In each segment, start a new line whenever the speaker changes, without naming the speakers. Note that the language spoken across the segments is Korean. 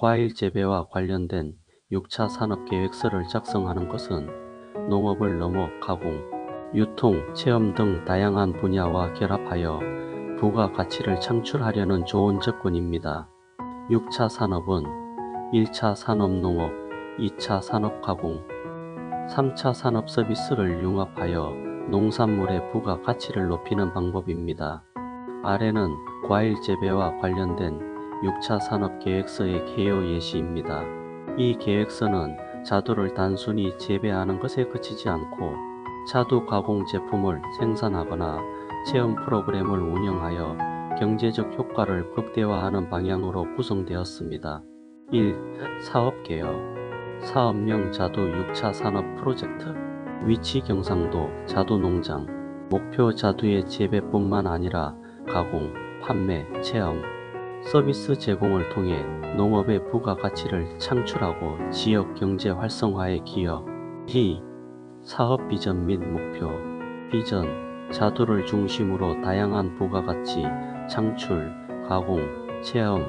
과일 재배와 관련된 6차 산업계획서를 작성하는 것은 농업을 넘어 가공, 유통, 체험 등 다양한 분야와 결합하여 부가가치를 창출하려는 좋은 접근입니다. 6차 산업은 1차 산업농업, 2차 산업가공, 3차 산업 서비스를 융합하여 농산물의 부가가치를 높이는 방법입니다. 아래는 과일 재배와 관련된 6차 산업 계획서의 개요 예시입니다. 이 계획서는 자두를 단순히 재배하는 것에 그치지 않고 자두 가공 제품을 생산하거나 체험 프로그램을 운영하여 경제적 효과를 극대화하는 방향으로 구성되었습니다. 1. 사업 개요 사업명 자두 6차 산업 프로젝트 위치 경상도 자두 농장 목표 자두의 재배뿐만 아니라 가공, 판매, 체험, 서비스 제공을 통해 농업의 부가가치를 창출하고 지역 경제 활성화에 기여. 2. 사업 비전 및 목표. 비전. 자두를 중심으로 다양한 부가가치, 창출, 가공, 체험,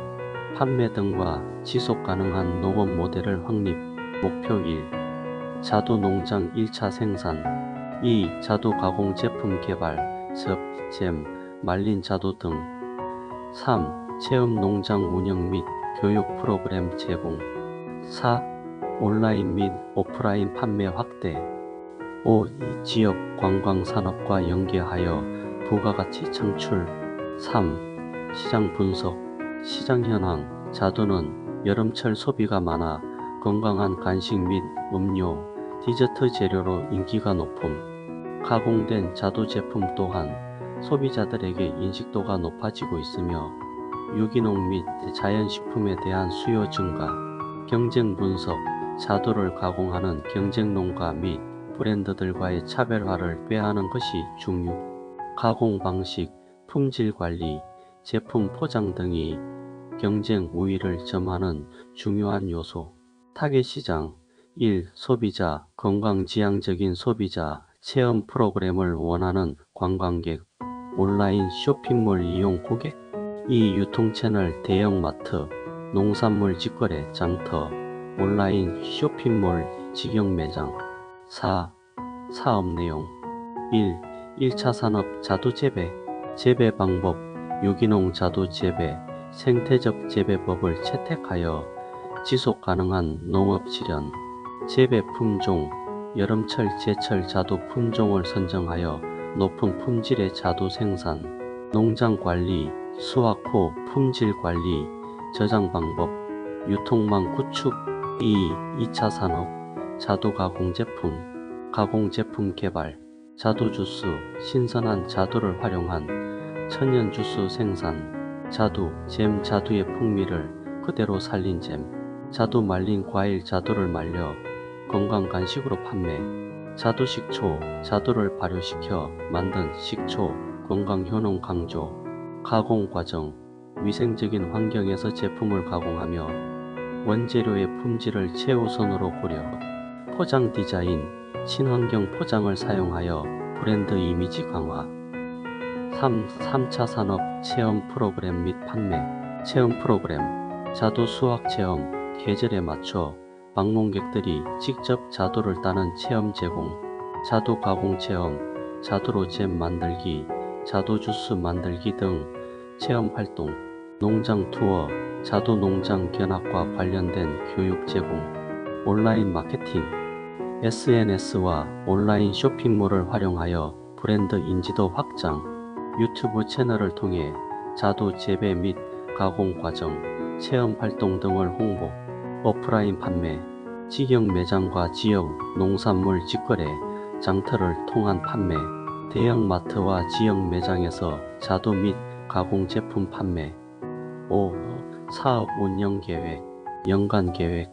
판매 등과 지속 가능한 농업 모델을 확립. 목표 1. 자두 농장 1차 생산. 2. 자두 가공 제품 개발, 습, 잼, 말린 자두 등. 3. 체험 농장 운영 및 교육 프로그램 제공 4. 온라인 및 오프라인 판매 확대 5. 지역 관광 산업과 연계하여 부가가치 창출 3. 시장 분석 시장 현황 자두는 여름철 소비가 많아 건강한 간식 및 음료, 디저트 재료로 인기가 높음 가공된 자두 제품 또한 소비자들에게 인식도가 높아지고 있으며 유기농 및 자연식품에 대한 수요 증가, 경쟁 분석, 자두를 가공하는 경쟁 농가 및 브랜드들과의 차별화를 꾀하는 것이 중요. 가공 방식, 품질 관리, 제품 포장 등이 경쟁 우위를 점하는 중요한 요소. 타겟 시장 1. 소비자, 건강지향적인 소비자, 체험 프로그램을 원하는 관광객, 온라인 쇼핑몰 이용 고객, 2. 유통채널 대형마트, 농산물 직거래 장터, 온라인 쇼핑몰 직영 매장 4. 사업 내용 1. 1차 산업 자두 재배 재배 방법 유기농 자두 재배 생태적 재배법을 채택하여 지속 가능한 농업 실현 재배 품종 여름철 제철 자두 품종을 선정하여 높은 품질의 자두 생산 농장 관리 수확 후 품질 관리 저장 방법 유통망 구축 2. 2차 산업 자두 가공 제품 가공 제품 개발 자두 주스 신선한 자두를 활용한 천연 주스 생산 자두 잼 자두의 풍미를 그대로 살린 잼 자두 말린 과일 자두를 말려 건강 간식으로 판매 자두 식초 자두를 발효시켜 만든 식초 건강 효능 강조 가공 과정 위생적인 환경에서 제품을 가공하며 원재료의 품질을 최우선으로 고려 포장 디자인 친환경 포장을 사용하여 브랜드 이미지 강화 3. 3차 산업 체험 프로그램 및 판매 체험 프로그램 자두 수확 체험 계절에 맞춰 방문객들이 직접 자두를 따는 체험 제공 자두 가공 체험 자두로 잼 만들기 자두 주스 만들기 등 체험 활동 농장 투어 자두 농장 견학과 관련된 교육 제공 온라인 마케팅 SNS와 온라인 쇼핑몰을 활용하여 브랜드 인지도 확장 유튜브 채널을 통해 자두 재배 및 가공 과정 체험 활동 등을 홍보 오프라인 판매 지역 매장과 지역 농산물 직거래 장터를 통한 판매 대형 마트와 지역 매장에서 자두 및 가공 제품 판매 5. 사업 운영 계획 연간 계획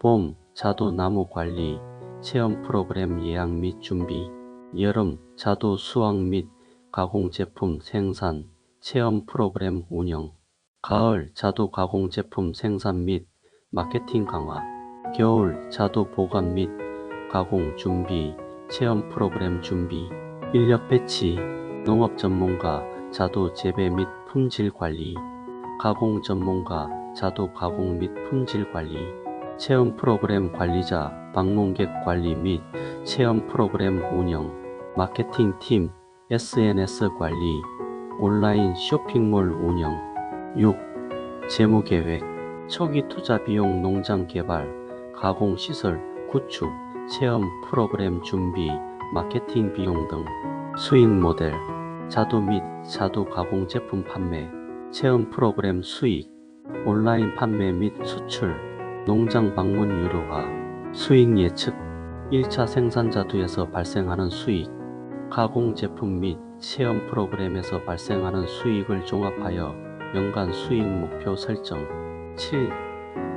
봄 자두 나무 관리 체험 프로그램 예약 및 준비 여름 자두 수확 및 가공 제품 생산 체험 프로그램 운영 가을 자두 가공 제품 생산 및 마케팅 강화 겨울 자두 보관 및 가공 준비 체험 프로그램 준비 인력 배치 농업 전문가 자두 재배 및 품질 관리 가공 전문가 자두 가공 및 품질 관리, 체험 프로그램 관리자, 방문객 관리 및 체험 프로그램 운영, 마케팅 팀, SNS 관리, 온라인 쇼핑몰 운영. 6. 재무 계획, 초기 투자 비용 농장 개발, 가공 시설 구축, 체험 프로그램 준비, 마케팅 비용 등. 수익 모델, 자두 및 자두 가공 제품 판매, 체험 프로그램 수익, 온라인 판매 및 수출, 농장 방문 유료화, 수익 예측, 1차 생산 자두에서 발생하는 수익, 가공 제품 및 체험 프로그램에서 발생하는 수익을 종합하여 연간 수익 목표 설정. 7.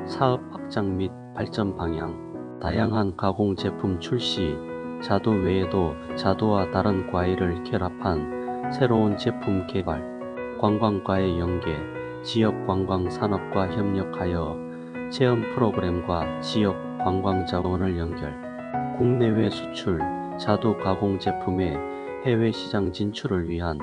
사업 확장 및 발전 방향. 다양한 가공 제품 출시. 자두 외에도 자두와 다른 과일을 결합한 새로운 제품 개발. 관광과의 연계. 지역 관광 산업과 협력하여 체험 프로그램과 지역 관광 자원을 연결. 국내외 수출. 자두 가공 제품의 해외 시장 진출을 위한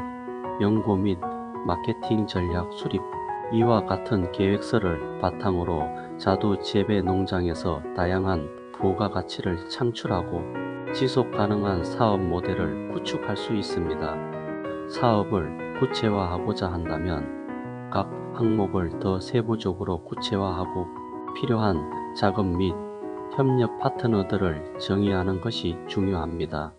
연구 및 마케팅 전략 수립 이와 같은 계획서를 바탕으로 자두 재배 농장에서 다양한 부가 가치를 창출하고 지속 가능한 사업 모델을 구축할 수 있습니다. 사업을 구체화하고자 한다면 각 항목을 더 세부적으로 구체화하고 필요한 자금 및 협력 파트너들을 정의하는 것이 중요합니다.